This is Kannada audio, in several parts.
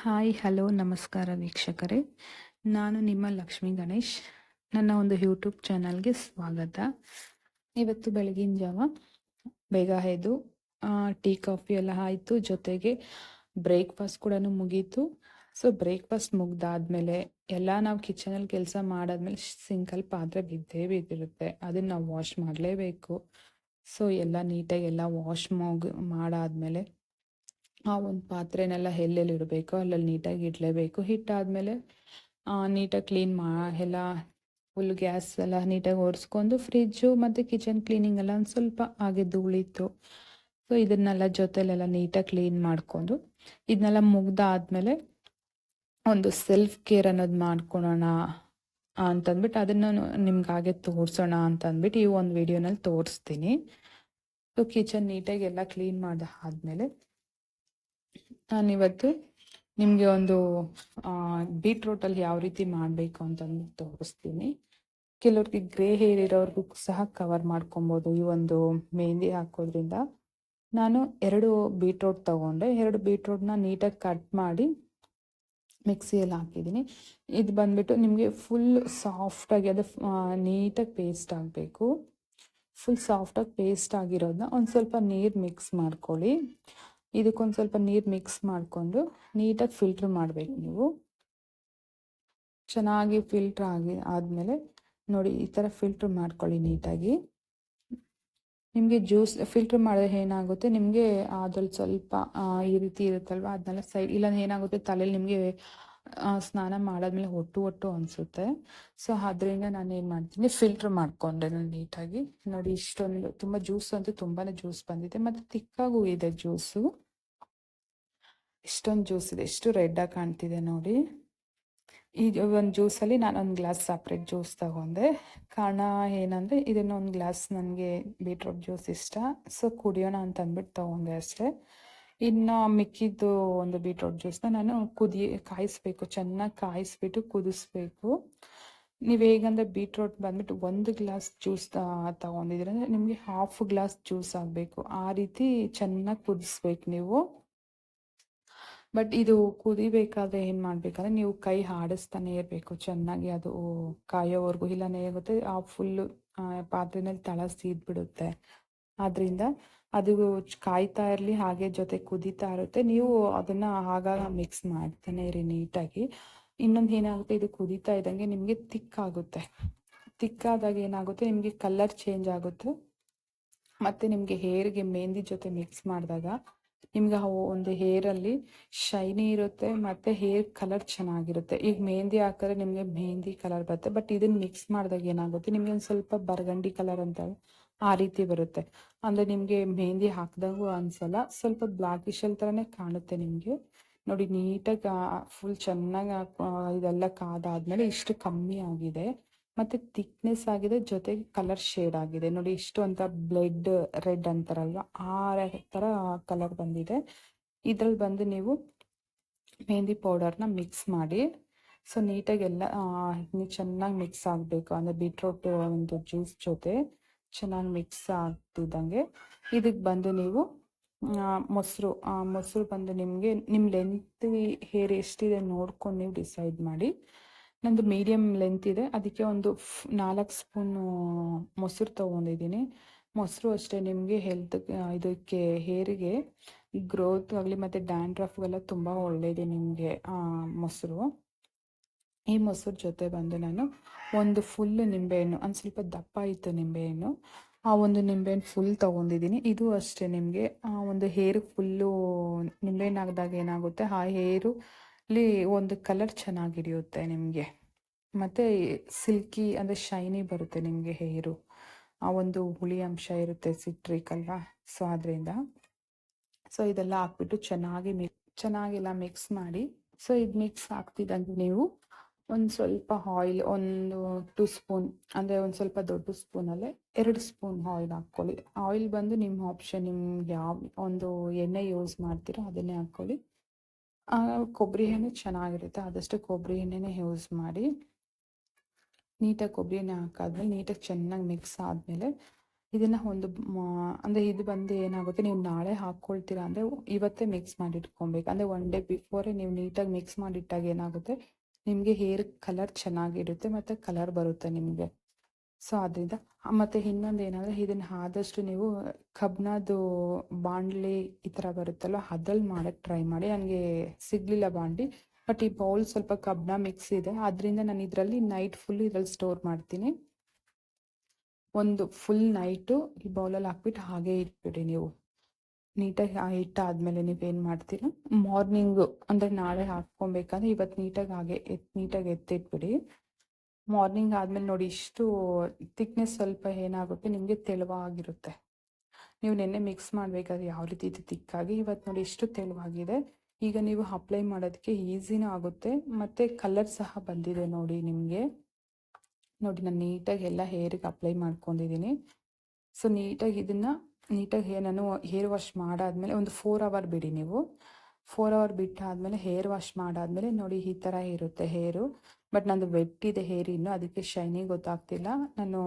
ಹಾಯ್, ಹಲೋ, ನಮಸ್ಕಾರ ವೀಕ್ಷಕರೇ. ನಾನು ನಿಮ್ಮ ಲಕ್ಷ್ಮಿ ಗಣೇಶ್. ನನ್ನ ಒಂದು ಯೂಟ್ಯೂಬ್ ಚಾನಲ್ಗೆ ಸ್ವಾಗತ. ಇವತ್ತು ಬೆಳಗಿನ ಜಾವ ಬೇಗ ಎದ್ದು ಟೀ, ಕಾಫಿ ಎಲ್ಲ ಆಯಿತು. ಜೊತೆಗೆ ಬ್ರೇಕ್ಫಾಸ್ಟ್ ಕೂಡ ಮುಗೀತು. ಸೊ, ಬ್ರೇಕ್ಫಾಸ್ಟ್ ಮುಗ್ದಾದ್ಮೇಲೆ ಎಲ್ಲ ನಾವು ಕಿಚನಲ್ಲಿ ಕೆಲಸ ಮಾಡಾದ್ಮೇಲೆ ಸಿಂಕಲ್ಲಿ ಪಾತ್ರೆ ಬಿದ್ದೇ ಬಿದ್ದಿರುತ್ತೆ. ಅದನ್ನು ನಾವು ವಾಶ್ ಮಾಡಲೇಬೇಕು. ಸೊ, ಎಲ್ಲ ನೀಟಾಗಿ ಎಲ್ಲ ವಾಶ್ ಮುಗ್, ಮಾಡಾದ್ಮೇಲೆ ಆ ಒಂದು ಪಾತ್ರೆನೆಲ್ಲ ಎಲ್ಲೆಲ್ಲಿ ಇಡಬೇಕು ಅಲ್ಲಲ್ಲಿ ನೀಟಾಗಿ ಇಡಲೇಬೇಕು. ಹಿಟ್ಟಾದಮೇಲೆ ನೀಟಾಗಿ ಕ್ಲೀನ್ ಮಾ, ಎಲ್ಲ ಫುಲ್ ಗ್ಯಾಸ್ ಎಲ್ಲ ನೀಟಾಗಿ ಒರೆಸ್ಕೊಂಡು ಫ್ರಿಜ್ಜು ಮತ್ತು ಕಿಚನ್ ಕ್ಲೀನಿಂಗ್ ಎಲ್ಲ ಒಂದು ಸ್ವಲ್ಪ ಆಗಿದ್ದು ಉಳಿತು. ಸೊ ಇದನ್ನೆಲ್ಲ ಜೊತೆಲೆಲ್ಲ ನೀಟಾಗಿ ಕ್ಲೀನ್ ಮಾಡಿಕೊಂಡು ಇದನ್ನೆಲ್ಲ ಮುಗ್ದಾದ್ಮೇಲೆ ಒಂದು ಸೆಲ್ಫ್ ಕೇರ್ ಅನ್ನೋದು ಮಾಡ್ಕೊಳೋಣ ಅಂತಂದ್ಬಿಟ್ಟು ಅದನ್ನು ನಿಮ್ಗೆ ಹಾಗೆ ತೋರಿಸೋಣ ಅಂತ ಅಂದ್ಬಿಟ್ಟು ಈ ಒಂದು ವಿಡಿಯೋನಲ್ಲಿ ತೋರಿಸ್ತೀನಿ. ಸೊ ಕಿಚನ್ ನೀಟಾಗಿ ಎಲ್ಲ ಕ್ಲೀನ್ ಮಾಡಿದ ಆದಮೇಲೆ ನಾನಿವತ್ತು ನಿಮಗೆ ಒಂದು ಬೀಟ್ರೂಟಲ್ಲಿ ಯಾವ ರೀತಿ ಮಾಡಬೇಕು ಅಂತಂದು ತೋರಿಸ್ತೀನಿ. ಕೆಲವ್ರಿಗೆ ಗ್ರೇ ಹೇರ್ ಇರೋರಿಗೂ ಸಹ ಕವರ್ ಮಾಡ್ಕೊಬೋದು ಈ ಒಂದು ಮೆಹಂದಿ ಹಾಕೋದ್ರಿಂದ. ನಾನು ಎರಡು ಬೀಟ್ರೋಟ್ ತಗೊಂಡೆ. ಎರಡು ಬೀಟ್ರೋಟ್ನ ನೀಟಾಗಿ ಕಟ್ ಮಾಡಿ ಮಿಕ್ಸಿಯಲ್ಲಿ ಹಾಕಿದ್ದೀನಿ. ಇದು ಬಂದ್ಬಿಟ್ಟು ನಿಮಗೆ ಫುಲ್ ಸಾಫ್ಟಾಗಿ ಅದು ನೀಟಾಗಿ ಪೇಸ್ಟ್ ಆಗಬೇಕು. ಫುಲ್ ಸಾಫ್ಟಾಗಿ ಪೇಸ್ಟ್ ಆಗಿರೋದನ್ನ ಒಂದು ಸ್ವಲ್ಪ ನೀರು ಮಿಕ್ಸ್ ಮಾಡ್ಕೊಳ್ಳಿ. ಇದಕ್ಕೊಂದು ಸ್ವಲ್ಪ ನೀರು ಮಿಕ್ಸ್ ಮಾಡಿಕೊಂಡು ನೀಟಾಗಿ ಫಿಲ್ಟ್ರ್ ಮಾಡಬೇಕು ನೀವು. ಚೆನ್ನಾಗಿ ಫಿಲ್ಟ್ರ್ ಆಗಿ ಆದಮೇಲೆ ನೋಡಿ ಈ ಥರ ಫಿಲ್ಟ್ರ್ ಮಾಡ್ಕೊಳ್ಳಿ ನೀಟಾಗಿ. ನಿಮಗೆ ಜ್ಯೂಸ್ ಫಿಲ್ಟ್ರ್ ಮಾಡಿದ್ರೆ ಏನಾಗುತ್ತೆ? ನಿಮಗೆ ಅದ್ರಲ್ಲಿ ಸ್ವಲ್ಪ ಈ ರೀತಿ ಇರುತ್ತಲ್ವ? ಅದನ್ನೆಲ್ಲ ಸೈಡ್ ಇಲ್ಲ ಏನಾಗುತ್ತೆ? ತಲೆಯಲ್ಲಿ ನಿಮಗೆ ಸ್ನಾನ ಮಾಡಾದ್ಮೇಲೆ ಒಟ್ಟು ಒಟ್ಟು ಅನಿಸುತ್ತೆ. ಸೊ ಅದರಿಂದ ನಾನು ಏನು ಮಾಡ್ತೀನಿ ಫಿಲ್ಟರ್ ಮಾಡಿಕೊಂಡೆ ನಾನು ನೀಟಾಗಿ. ನೋಡಿ, ಇಷ್ಟೊಂದು ತುಂಬ ಜ್ಯೂಸ್ ಅಂತೂ ತುಂಬಾ ಜ್ಯೂಸ್ ಬಂದಿದೆ. ಮತ್ತು ತಿಕ್ಕಾಗೂ ಇದೆ ಜ್ಯೂಸು ಇಷ್ಟೊಂದು ಜ್ಯೂಸ್ ಇದೆ. ಎಷ್ಟು ರೆಡ್ಡಾಗಿ ಕಾಣ್ತಿದೆ ನೋಡಿ. ಈ ಒಂದು ಜ್ಯೂಸಲ್ಲಿ ನಾನು ಒಂದು ಗ್ಲಾಸ್ ಸಪ್ರೇಟ್ ಜ್ಯೂಸ್ ತಗೊಂಡೆ. ಕಾರಣ ಏನಂದರೆ, ಇದನ್ನ ಒಂದು ಗ್ಲಾಸ್ ನನಗೆ ಬೀಟ್ರೂಟ್ ಜ್ಯೂಸ್ ಇಷ್ಟ. ಸೊ ಕುಡಿಯೋಣ ಅಂತ ಅಂದ್ಬಿಟ್ಟು ತೊಗೊಂಡೆ ಅಷ್ಟೇ. ಇನ್ನು ಮಿಕ್ಕಿದ್ದು ಒಂದು ಬೀಟ್ರೋಟ್ ಜ್ಯೂಸ್ನ ನಾನು ಕುದಿ, ಕಾಯಿಸ್ಬೇಕು, ಚೆನ್ನಾಗಿ ಕಾಯಿಸ್ಬಿಟ್ಟು ಕುದಿಸ್ಬೇಕು. ನೀವು ಹೇಗಂದ್ರೆ ಬೀಟ್ರೋಟ್ ಬಂದ್ಬಿಟ್ಟು ಒಂದು ಗ್ಲಾಸ್ ಜ್ಯೂಸ್ ತಗೊಂಡಿದ್ರೆ ನಿಮಗೆ ಹಾಫ್ ಗ್ಲಾಸ್ ಜ್ಯೂಸ್ ಆಗಬೇಕು. ಆ ರೀತಿ ಚೆನ್ನಾಗಿ ಕುದಿಸ್ಬೇಕು ನೀವು. ಬಟ್ ಇದು ಕುದಿಬೇಕಾದ್ರೆ ಏನು ಮಾಡಬೇಕಂದ್ರೆ ನೀವು ಕೈ ಆಡಿಸ್ತಾನೆ ಇರಬೇಕು. ಚೆನ್ನಾಗಿ ಅದು ಕಾಯೋವರೆಗೂ ಇಲ್ಲಾಂದ್ರೆ ಆಗುತ್ತೆ ಆ ಫುಲ್ಲು ಪಾತ್ರೆನಲ್ಲಿ ತಳ ಸೀದ್ಬಿಡುತ್ತೆ ಆದ್ದರಿಂದ ಅದು ಕಾಯ್ತಾ ಇರಲಿ, ಹಾಗೆ ಜೊತೆ ಕುದೀತಾ ಇರುತ್ತೆ. ನೀವು ಅದನ್ನು ಆಗಾಗ ಮಿಕ್ಸ್ ಮಾಡ್ತಾನೆ ಇರಿ ನೀಟಾಗಿ. ಇನ್ನೊಂದು ಏನಾಗುತ್ತೆ, ಇದು ಕುದೀತಾ ಇದ್ದಂಗೆ ನಿಮಗೆ ತಿಕ್ಕಾಗುತ್ತೆ ತಿಕ್ಕಾದಾಗ ಏನಾಗುತ್ತೆ, ನಿಮಗೆ ಕಲರ್ ಚೇಂಜ್ ಆಗುತ್ತೆ. ಮತ್ತು ನಿಮಗೆ ಹೇರ್ಗೆ ಮೆಹಂದಿ ಜೊತೆ ಮಿಕ್ಸ್ ಮಾಡಿದಾಗ ನಿಮ್ಗೆ ಒಂದು ಹೇರಲ್ಲಿ ಶೈನಿ ಇರುತ್ತೆ, ಮತ್ತು ಹೇರ್ ಕಲರ್ ಚೆನ್ನಾಗಿರುತ್ತೆ. ಈಗ ಮೆಹಂದಿ ಹಾಕಿದ್ರೆ ನಿಮಗೆ ಮೆಹಂದಿ ಕಲರ್ ಬರುತ್ತೆ ಬಟ್ ಇದನ್ನ ಮಿಕ್ಸ್ ಮಾಡಿದಾಗ ಏನಾಗುತ್ತೆ, ನಿಮಗೆ ಒಂದು ಸ್ವಲ್ಪ ಬರ್ಗಂಡಿ ಕಲರ್ ಅಂತ ಆ ರೀತಿ ಬರುತ್ತೆ. ಅಂದರೆ ನಿಮಗೆ ಮೆಹಂದಿ ಹಾಕಿದಾಗೂ ಅನಿಸಲ್ಲ, ಸ್ವಲ್ಪ ಬ್ಲ್ಯಾಕಿಶಲ್ ಥರನೇ ಕಾಣುತ್ತೆ ನಿಮಗೆ. ನೋಡಿ ನೀಟಾಗಿ ಫುಲ್ ಚೆನ್ನಾಗಿ ಇದೆಲ್ಲ ಕಾದಾದ್ಮೇಲೆ ಇಷ್ಟು ಕಮ್ಮಿ ಆಗಿದೆ. ಮತ್ತು ಥಿಕ್ನೆಸ್ ಆಗಿದೆ, ಜೊತೆಗೆ ಕಲರ್ ಶೇಡ್ ಆಗಿದೆ. ನೋಡಿ ಇಷ್ಟು ಅಂತ ಬ್ಲೆಡ್ ರೆಡ್ ಅಂತಾರಲ್ವ, ಆ ಥರ ಕಲರ್ ಬಂದಿದೆ. ಇದ್ರಲ್ಲಿ ಬಂದು ನೀವು ಮೆಹಂದಿ ಪೌಡರ್ನ ಮಿಕ್ಸ್ ಮಾಡಿ ಸೊ ನೀಟಾಗಿ ಎಲ್ಲ ಚೆನ್ನಾಗಿ ಮಿಕ್ಸ್ ಆಗಬೇಕು. ಅಂದರೆ ಬೀಟ್ರೋಟ್ ಒಂದು ಜ್ಯೂಸ್ ಜೊತೆ. ಚೆನ್ನಾಗಿ ಮಿಕ್ಸ್ ಆಗ್ತಿದ್ದಂಗೆ. ಇದಕ್ಕೆ ಬಂದು ನೀವು ಮೊಸರು ಮೊಸರು ಬಂದು ನಿಮಗೆ ನಿಮ್ಮ ಲೆಂತ್ ಹೇರ್ ಎಷ್ಟಿದೆ ನೋಡ್ಕೊಂಡು ನೀವು ಡಿಸೈಡ್ ಮಾಡಿ. ನಂದು ಮೀಡಿಯಮ್ ಲೆಂತ್ ಇದೆ. ಅದಕ್ಕೆ ಒಂದು ನಾಲ್ಕು ಸ್ಪೂನು ಮೊಸರು ತೊಗೊಂಡಿದ್ದೀನಿ. ಮೊಸರು ಅಷ್ಟೇ ನಿಮಗೆ ಹೆಲ್ತ್ ಇದಕ್ಕೆ, ಹೇರಿಗೆ ಗ್ರೋತ್ ಆಗಲಿ ಮತ್ತು ಡ್ಯಾಂಡ್ರಫ್ಗೆಲ್ಲ ತುಂಬ ಒಳ್ಳೆಯದು ನಿಮಗೆ ಮೊಸರು. ಈ ಮೊಸರು ಜೊತೆ ಬಂದು ನಾನು ಒಂದು ಫುಲ್ ನಿಂಬೆಹಣ್ಣು, ಒಂದು ಸ್ವಲ್ಪ ದಪ್ಪ ಇತ್ತು ನಿಂಬೆಹಣ್ಣು. ಆ ಒಂದು ನಿಂಬೆಹಣ್ಣು ಫುಲ್ ತೊಗೊಂಡಿದ್ದೀನಿ ಇದು ಅಷ್ಟೇ ನಿಮಗೆ, ಆ ಒಂದು ಹೇರ್ ಫುಲ್ಲು ನಿಂಬೆಹಣ್ಣು ಏನಾಗುತ್ತೆ, ಆ ಹೇರು ಅಲ್ಲಿ ಒಂದು ಕಲರ್ ಚೆನ್ನಾಗಿ ಹಿಡಿಯುತ್ತೆ ನಿಮಗೆ. ಮತ್ತು ಸಿಲ್ಕಿ ಅಂದರೆ ಶೈನಿ ಬರುತ್ತೆ ನಿಮಗೆ ಹೇರು ಆ ಒಂದು ಹುಳಿ ಅಂಶ ಇರುತ್ತೆ ಸಿಟ್ರಿಕ್ ಅಲ್ವಾ ಸೊ ಅದರಿಂದ ಸೊ ಇದೆಲ್ಲ ಹಾಕ್ಬಿಟ್ಟು ಚೆನ್ನಾಗಿ ಮಿಕ್ ಚೆನ್ನಾಗೆಲ್ಲ ಮಿಕ್ಸ್ ಮಾಡಿ ಸೊ ಇದು ಮಿಕ್ಸ್ ಆಗ್ತಿದ್ದಂಗೆ ನೀವು ಒಂದು ಸ್ವಲ್ಪ ಆಯಿಲ್ ಒಂದು ಟೂ ಸ್ಪೂನ್ ಅಂದರೆ ಒಂದು ಸ್ವಲ್ಪ ದೊಡ್ಡ ಸ್ಪೂನಲ್ಲೇ ಎರಡು ಸ್ಪೂನ್ ಆಯಿಲ್ ಹಾಕ್ಕೊಳ್ಳಿ. ಆಯಿಲ್ ಬಂದು ನಿಮ್ಮ ಆಪ್ಷನ್ ನಿಮ್ಗೆ ಯಾವ, ಒಂದು ಎಣ್ಣೆ ಯೂಸ್ ಮಾಡ್ತೀರೋ ಅದನ್ನೇ ಹಾಕ್ಕೊಳ್ಳಿ. ಕೊಬ್ಬರಿ ಎಣ್ಣೆ ಚೆನ್ನಾಗಿರುತ್ತೆ, ಆದಷ್ಟು ಕೊಬ್ಬರಿ ಎಣ್ಣೆನೇ ಯೂಸ್ ಮಾಡಿ. ನೀಟಾಗಿ ಕೊಬ್ಬರಿ ಎಣ್ಣೆ ಹಾಕಾದ್ಮೇಲೆ ನೀಟಾಗಿ ಚೆನ್ನಾಗಿ ಮಿಕ್ಸ್ ಆದಮೇಲೆ ಇದನ್ನು ಒಂದು ಅಂದ್ರೆ ಇದು ಬಂದು ಏನಾಗುತ್ತೆ, ನೀವು ನಾಳೆ ಹಾಕ್ಕೊಳ್ತೀರಾ ಅಂದರೆ ಇವತ್ತೇ ಮಿಕ್ಸ್ ಮಾಡಿ ಇಟ್ಕೊಬೇಕು. ಅಂದರೆ ಒನ್ ಡೇ ಬಿಫೋರೇ ನೀವು ನೀಟಾಗಿ ಮಿಕ್ಸ್ ಮಾಡಿಟ್ಟಾಗ ಏನಾಗುತ್ತೆ ನಿಮಗೆ ಹೇರ್ ಕಲರ್ ಚೆನ್ನಾಗಿರುತ್ತೆ ಮತ್ತು ಕಲರ್ ಬರುತ್ತೆ ನಿಮಗೆ. ಸೊ ಅದರಿಂದ ಮತ್ತು ಇನ್ನೊಂದು ಏನಂದರೆ ಇದನ್ನು ಆದಷ್ಟು ನೀವು ಕಬ್ಬಿಣದ್ದು ಬಾಂಡ್ಲಿ ಈ ಥರ ಬರುತ್ತಲ್ಲ, ಅದ್ರಲ್ಲಿ ಮಾಡೋಕ್ಕೆ ಟ್ರೈ ಮಾಡಿ. ನನಗೆ ಸಿಗಲಿಲ್ಲ ಬಾಂಡ್ಲಿ ಬಟ್ ಈ ಬೌಲ್ ಸ್ವಲ್ಪ ಕಬ್ಬಿಣ ಮಿಕ್ಸ್ ಇದೆ. ಅದರಿಂದ ನಾನು ಇದರಲ್ಲಿ ನೈಟ್ ಫುಲ್ ಇದ್ರಲ್ಲಿ ಸ್ಟೋರ್ ಮಾಡ್ತೀನಿ. ಒಂದು ಫುಲ್ ನೈಟು ಈ ಬೌಲಲ್ಲಿ ಹಾಕ್ಬಿಟ್ಟು ಹಾಗೆ ಇಟ್ಬಿಡಿ ನೀವು. ನೀಟಾಗಿ ಹಿಟ್ಟಾದಮೇಲೆ ನೀವೇನು ಮಾಡ್ತೀರ? ಮಾರ್ನಿಂಗು ಅಂದರೆ ನಾಳೆ ಹಾಕ್ಕೊಬೇಕಂದ್ರೆ ಇವತ್ತು ನೀಟಾಗಿ ಹಾಗೆ ಎತ್, ನೀಟಾಗಿ ಎತ್ತಿಟ್ಬಿಡಿ. ಮಾರ್ನಿಂಗ್ ಆದಮೇಲೆ ನೋಡಿ ಇಷ್ಟು ತಿಕ್ನೆಸ್ ಸ್ವಲ್ಪ ಏನಾಗುತ್ತೆ ನಿಮಗೆ ತೆಳುವಾಗಿರುತ್ತೆ. ನೀವು ನೆನ್ನೆ ಮಿಕ್ಸ್ ಮಾಡಬೇಕಾದ್ರೆ ಯಾವ ರೀತಿ ಇದು ತಿಕ್ಕಾಗಿ ಇವತ್ತು ನೋಡಿ ಇಷ್ಟು ತೆಳುವಾಗಿದೆ. ಈಗ ನೀವು ಅಪ್ಲೈ ಮಾಡೋದಕ್ಕೆ ಈಸಿನೂ ಆಗುತ್ತೆ. ಮತ್ತು ಕಲರ್ ಸಹ ಬಂದಿದೆ ನೋಡಿ ನಿಮಗೆ. ನೋಡಿ ನಾನು ನೀಟಾಗಿ ಎಲ್ಲ ಹೇರಿಗೆ ಅಪ್ಲೈ ಮಾಡ್ಕೊಂಡಿದ್ದೀನಿ. ಸೊ ನೀಟಾಗಿ ಇದನ್ನು ನೀಟಾಗಿ ನಾನು ಹೇರ್ ವಾಶ್ ಮಾಡಾದ್ಮೇಲೆ ಒಂದು ಫೋರ್ ಅವರ್ ಬಿಡಿ ನೀವು. ಫೋರ್ ಅವರ್ ಬಿಟ್ಟಾದಮೇಲೆ ಹೇರ್ ವಾಶ್ ಮಾಡಾದಮೇಲೆ ನೋಡಿ ಈ ಥರ ಇರುತ್ತೆ ಹೇರು ಬಟ್ ನಂದು ವೆಟ್ಟಿದೆ ಹೇರ್ ಇನ್ನು, ಅದಕ್ಕೆ ಶೈನಿ ಗೊತ್ತಾಗ್ತಿಲ್ಲ. ನಾನು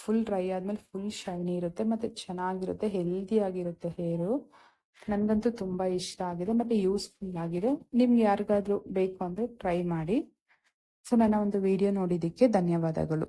ಫುಲ್ ಡ್ರೈ ಆದಮೇಲೆ ಫುಲ್ ಶೈನಿ ಇರುತ್ತೆ, ಮತ್ತು ಚೆನ್ನಾಗಿರುತ್ತೆ ಹೆಲ್ದಿ ಆಗಿರುತ್ತೆ ಹೇರು ನನಗಂತೂ ತುಂಬ ಇಷ್ಟ ಆಗಿದೆ, ಮತ್ತು ಯೂಸ್ಫುಲ್ ಆಗಿದೆ. ನಿಮ್ಗೆ ಯಾರಿಗಾದರೂ ಬೇಕು ಅಂದರೆ ಟ್ರೈ ಮಾಡಿ. ಸೊ ನನ್ನ ಒಂದು ವಿಡಿಯೋ ನೋಡಿದ್ದಕ್ಕೆ ಧನ್ಯವಾದಗಳು.